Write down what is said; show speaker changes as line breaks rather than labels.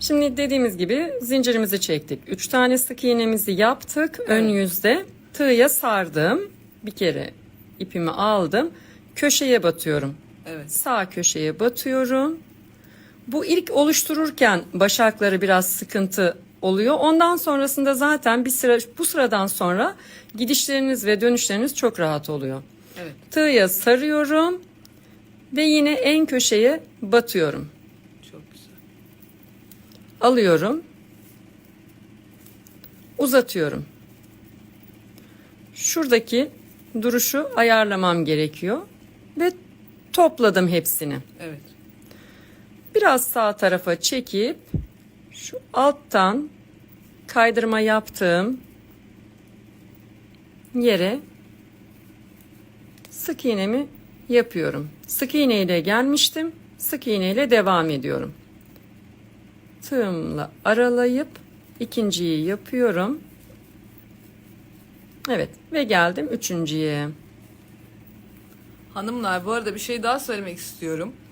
Şimdi dediğimiz gibi zincirimizi çektik. 3 tane sık iğnemizi yaptık. Ön yüzde tığya sardım. Bir kere ipimi aldım. Köşeye batıyorum.
Evet.
Sağ köşeye batıyorum. Bu ilk oluştururken başakları biraz sıkıntı oluyor. Ondan sonrasında zaten bir sıra bu sıradan sonra gidişleriniz ve dönüşleriniz çok rahat oluyor.
Evet.
Tığya sarıyorum ve yine en köşeye batıyorum. Alıyorum. Uzatıyorum. Şuradaki duruşu ayarlamam gerekiyor ve topladım hepsini.
Evet.
Biraz sağ tarafa çekip şu alttan kaydırma yaptığım yere sık iğnemi yapıyorum. Sık iğne ile gelmiştim. Sık iğne ile devam ediyorum. Tığımla aralayıp ikinciyi yapıyorum. Evet ve geldim üçüncüye.
Hanımlar bu arada bir şey daha söylemek istiyorum.